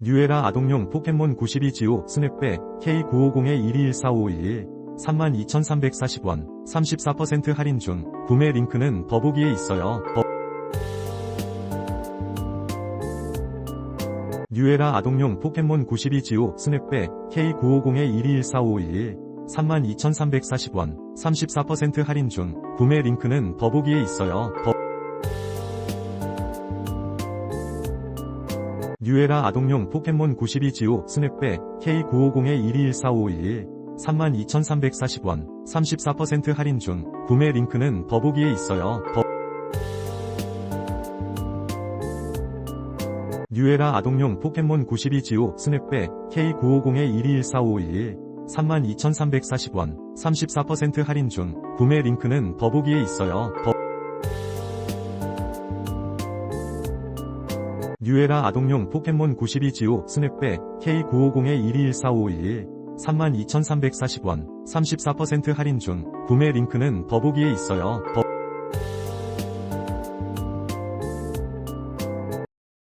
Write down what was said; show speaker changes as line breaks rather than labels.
뉴에라 아동용 포켓몬 92지오 스냅백 K950-121451 32,340원 34% 할인 중 구매 링크는 더보기에 있어요. 더- 뉴에라 아동용 포켓몬 92지오 스냅백 K950-121451 32,340원 34% 할인 중 구매 링크는 더보기에 있어요. 더- 뉴에라 아동용 포켓몬 92지오 스냅백 K950-121451 32,340원 34% 할인 중 구매 링크는 더보기에 있어요. 더- 뉴에라 아동용 포켓몬 92지오 스냅백 K950-121451 32,340원 34% 할인 중 구매 링크는 더보기에 있어요. 더- 뉴에라 아동용 포켓몬 92지오 스냅백 K950-121451 32,340원 34% 할인 중 구매 링크는 더보기에 있어요. 더-